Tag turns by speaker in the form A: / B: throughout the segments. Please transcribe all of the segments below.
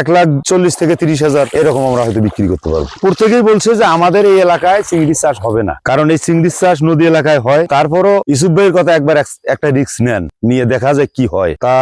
A: এক লাখ চল্লিশ থেকে তিরিশ হাজার এরকম আমরা হয়তো বিক্রি করতে পারব। প্রত্যেকেই বলছে যে আমাদের এই এলাকায় চিংড়ি চাষ হবে না। কারণ এই চিংড়ি চাষ নদী এলাকায় হয়। তারপরও ইসুফ ভাইয়ের কথা একবার একটা রিক্স নেন, নিয়ে দেখা যায় কি হয়। তা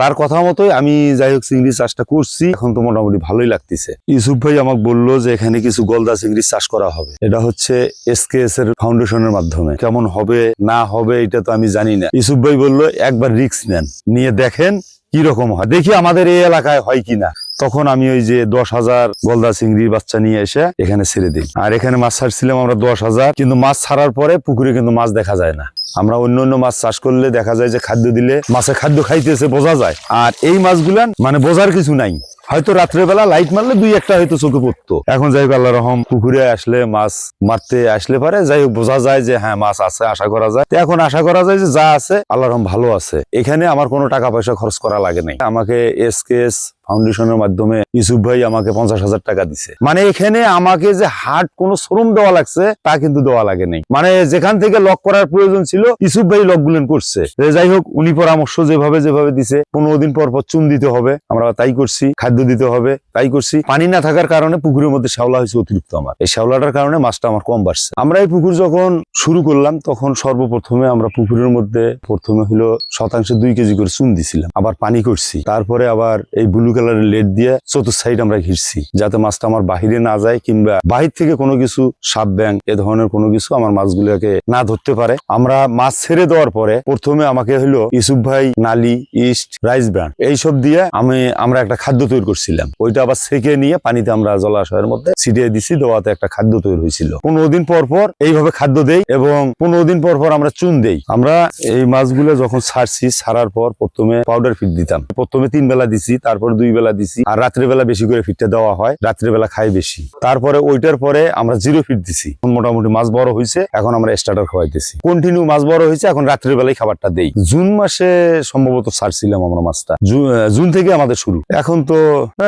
A: তার কথা মতোই আমি যাই হোক চিংড়ি চাষটা করছি। এখন তো মোটামুটি ভালোই লাগতেছে। ইসুফ ভাই আমাকে বলল যে এখানে কিছু গলদা চিংড়ি চাষ করা হবে। এটা হচ্ছে এসকেএস এর ফাউন্ডেশনের মাধ্যমে। কেমন হবে, না হবে, এটা তো আমি জানি না। ইসুফ ভাই বলল, একবার রিক্স নেন। নিয়ে দেখেন কি রকম হয়। দেখি আমাদের এই এলাকায় হয় কিনা। তখন আমি ওই যে দশ হাজার গলদা চিংড়ির বাচ্চা নিয়ে এসে এখানে ছেড়ে দিই। আর এখানে মাছ ছাড়ছিলাম আমরা দশ হাজার, কিন্তু মাছ ছাড়ার পরে পুকুরে কিন্তু মাছ দেখা যায় না। আমরা অন্য অন্য মাছ চাষ করলে দেখা যায় যে খাদ্য দিলে মাছে খাদ্য খাইতেছে, বোঝা যায়। আর এই মাছগুলান মানে বোঝার কিছু নাই। হয়তো রাত্রেবেলা লাইট মারলে দুই একটা হয়তো চোখে পড়তো। এখন যাই হোক আল্লাহ রহম, পুকুরে আসলে মাছ মারতে আসলে পারে। যাই হোক, বোঝা যায় যে হ্যাঁ মাছ আছে, আশা করা যায়। এখন আশা করা যায় যে যা আছে আল্লাহ রহম ভালো আছে। এখানে আমার কোনো টাকা পয়সা খরচ করা লাগে নাই। আমাকে এসকেএস ফাউন্ডেশনের মাধ্যমে ইউসুফ ভাই আমাকে পঞ্চাশ হাজার টাকা দিছে। মানে এখানে আমাকে যে হাট কোনো শ্রম দেওয়া লাগছে, তা কিন্তু দেওয়া লাগে নাই। মানে যেখান থেকে লক করার প্রয়োজন ছিল, ইউসুফ ভাই লক গুলেন করছে। যাই হোক, উনি পরামর্শ যেভাবে যেভাবে দিছে, পনেরো দিন পর পর চুন দিতে হবে। আমরা তাই করছি। খাদ্য দিতে হবে, তাই করছি। পানি না থাকার কারণে পুকুরের মধ্যে শ্যাওলা হয়েছে অতিরিক্ত আমার। এই শ্যাওলাটার কারণে মাছটা আমার কম বাড়ছে। আমরা এই পুকুর যখন শুরু করলাম, তখন সর্বপ্রথমে আমরা পুকুরের মধ্যে প্রথমে হলো শতাংশে দুই কেজি করে চুন দিছিলাম। আবার পানি করছি। তারপরে আবার এই ব্লু কালারের লেট দিয়ে চতুর্থ সাইড আমরা ঘিরছি, যাতে মাছটা আমার বাহিরে না যায় কিংবা বাহির থেকে কোনো কিছু সাপ ব্যাং এ ধরনের কোনো কিছু আমার মাছগুলোকে না ধরতে পারে। আমরা মাছ ছেড়ে দেওয়ার পরে প্রথমে আমাকে হলো ইসুফ ভাই, নালি, ইস্ট, রাইস ব্র্যান্ড এইসব দিয়ে আমি, আমরা একটা খাদ্য তৈরি করছিলাম। ওইটা আবার সেকে নিয়ে পানিতে আমরা জলাশয়ের মধ্যে ছিটিয়ে দিছি দেওয়াতে একটা খাদ্য তৈরি হয়েছিল। পনেরো দিন পর পর এইভাবে খাদ্য দেই এবং পনেরো দিন পর পর আমরা চুন দেই। আমরা এই মাছগুলো যখন ছাড়ছি, ছাড়ার পর প্রথমে পাউডার ফিট দিতাম। প্রথমে তিন বেলা দিছি, তারপর দুই বেলা দিছি। আর রাত্রে বেলা বেশি করে ফিটটা দেওয়া হয়, রাত্রে বেলা খাই বেশি। তারপরে ওইটার পরে আমরা জিরো ফিট দিছি। মোটামুটি মাছ বড় হয়েছে এখন আমরা স্টার্টার খাওয়াইতেছি। কন্টিনিউ মাছ বড় হয়েছে এখন রাত্রের বেলায় খাবারটা দেই। জুন মাসে সম্ভবত ছাড়ছিলাম আমরা মাছটা। জুন থেকে আমাদের শুরু। এখন তো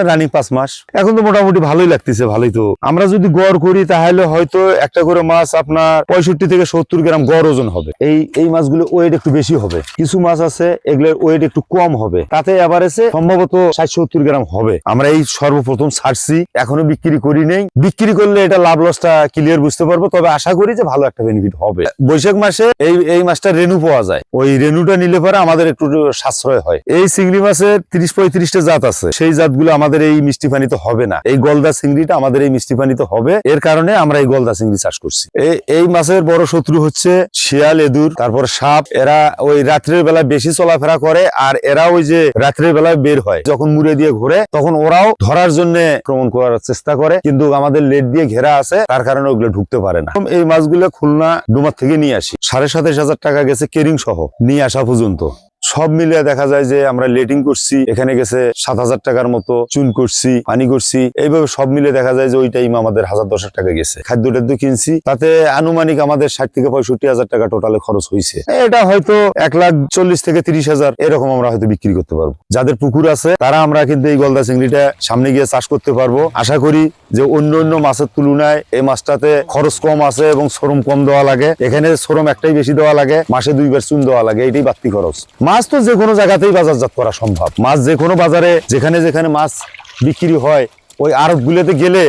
A: রানিং পাঁচ মাস। এখন তো মোটামুটি ভালোই লাগতেছে, ভালোই তো। আমরা যদি গড় করি, তাহলে হয়তো একটা করে মাছ আপনার পঁয়ষট্টি থেকে সত্তর গ্রাম গড় ওজন হবে। এই এই মাছগুলো ওয়েট একটু বেশি হবে। কিছু মাছ আছে, এগুলোর ওয়েট একটু কম হবে। তাতে এসে সম্ভবত ষাট সত্তর গ্রাম হবে। আমরা এই সর্বপ্রথম ছাড়ছি, এখনও বিক্রি করি নেই। বিক্রি করলে এটা লাভ লসটা ক্লিয়ার বুঝতে পারব, তবে আশা করি যে ভালো একটা বেনিফিট হবে। বৈশাখ মাসে এই এই মাছটা রেনু পাওয়া যায়। ওই রেনুটা নিলে পরে আমাদের একটু সাশ্রয় হয়। এই চিংড়ি মাছের তিরিশ পঁয়ত্রিশটা জাত আছে। সেই জাতগুলো আমাদের এই মিষ্টি পানিতে হবে না। এই গলদা চিংড়িটা আমাদের এই মিষ্টি পানিতে হবে। এর কারণে আমরা এই গলদা চিংড়ি চাষ করছি। এই- এই মাছের বড় শত্রু হচ্ছে শিয়াল, এদুর, তারপর সাপ। এরা ওই রাত্রের বেলা বেশি চলাফেরা করে আর এরা ওই যে রাত্রের বেলায় বের হয়। যখন মুড়ে দিয়ে ঘুরে, তখন ওরাও ধরার জন্য আক্রমণ করার চেষ্টা করে। কিন্তু আমাদের লেট দিয়ে ঘেরা আছে, তার কারণে ওগুলো ঢুকতে পারে না। এই মাছগুলো খুলনা ডুমার থেকে নিয়ে আসি। সাড়ে সাতাশ হাজার টাকা গেছে কেরিং সহ নিয়ে আসা পর্যন্ত। সব মিলিয়ে দেখা যায় যে আমরা লেটিং করছি, এখানে গেছে সাত হাজার টাকার মতো চুন করছি, পানি করছি। এইভাবে সব মিলে দেখা যায় যে ওই টাইম আমাদের হাজার দশেক টাকা গেছে। খাদ্য টাদ্য কিনছি, তাতে আনুমানিক আমাদের ষাট থেকে পঁয়ষট্টি হাজার টাকা টোটালে খরচ হয়েছে এটা হয়তো এক লাখ চল্লিশ থেকে তিরিশ হাজার, এরকম আমরা হয়তো বিক্রি করতে পারব। যাদের পুকুর আছে, তারা আমরা কিন্তু এই গলদা চিংড়িটা সামনে গিয়ে চাষ করতে পারব। আশা করি যে অন্য অন্য মাছের তুলনায় এই মাছটাতে খরচ কম আছে এবং শ্রম কম দেওয়া লাগে। এখানে শ্রম একটাই বেশি দেওয়া লাগে, মাসে দুইবার চুন দেওয়া লাগে, এটাই বাড়তি খরচ। মাছ তো যে কোনো জায়গাতেই বাজারজাত করা সম্ভব। মাছ যে কোনো বাজারে যেখানে যেখানে মাছ বিক্রি হয়, ওই আরবগুলোতে গেলে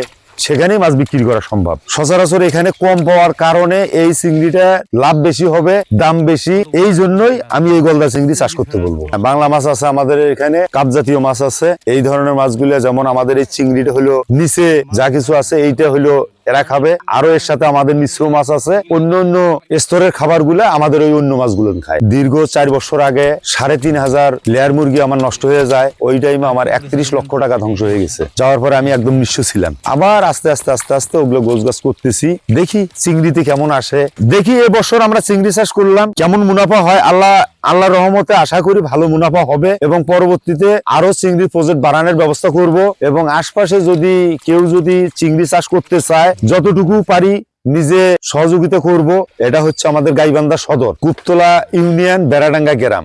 A: সেখানেই মাছ বিক্রি করা সম্ভব। সচরাচর এখানে কম পাওয়ার কারণে এই চিংড়িটা লাভ বেশি হবে, দাম বেশি। এই জন্যই আমি এই গলদা চিংড়ি চাষ করতে বলব। বাংলা মাছ আছে আমাদের এখানে, কাপ জাতীয় মাছ আছে। এই ধরনের মাছগুলো, যেমন আমাদের এই চিংড়িটা হলো নিচে যা কিছু আছে, এইটা হলো এরা খাবে। আরও এর সাথে আমাদের মিশ্র মাছ আছে। অন্য অন্য স্তরের খাবার আমাদের ওই অন্য মাছগুলো খায়। দীর্ঘ চার বছর আগে সাড়ে তিন হাজার লেয়ার মুরগি আমার নষ্ট হয়ে যায়। ওই টাইমে আমার একত্রিশ লক্ষ টাকা ধ্বংস হয়ে গেছে। যাওয়ার পরে আমি একদম নিঃস্ব ছিলাম। আবার আস্তে আস্তে আস্তে আস্তে ওগুলো গোছ গাছ করতেছি। দেখি চিংড়িতে কেমন আসে। দেখি এবছর আমরা চিংড়ি চাষ করলাম। কেমন মুনাফা হয়? আল্লাহ আল্লাহ রহমতে আশা করি ভালো মুনাফা হবে এবং পরবর্তীতে আরও চিংড়ি প্রজেক্ট বাড়ানোর ব্যবস্থা করব এবং আশপাশে যদি কেউ যদি চিংড়ি চাষ করতে চায়, যতটুকু পারি নিজে সহযোগিতা করব। এটা হচ্ছে আমাদের গাইবান্ধা সদর কুপতলা ইউনিয়ন বেড়াডাঙ্গা গ্রাম।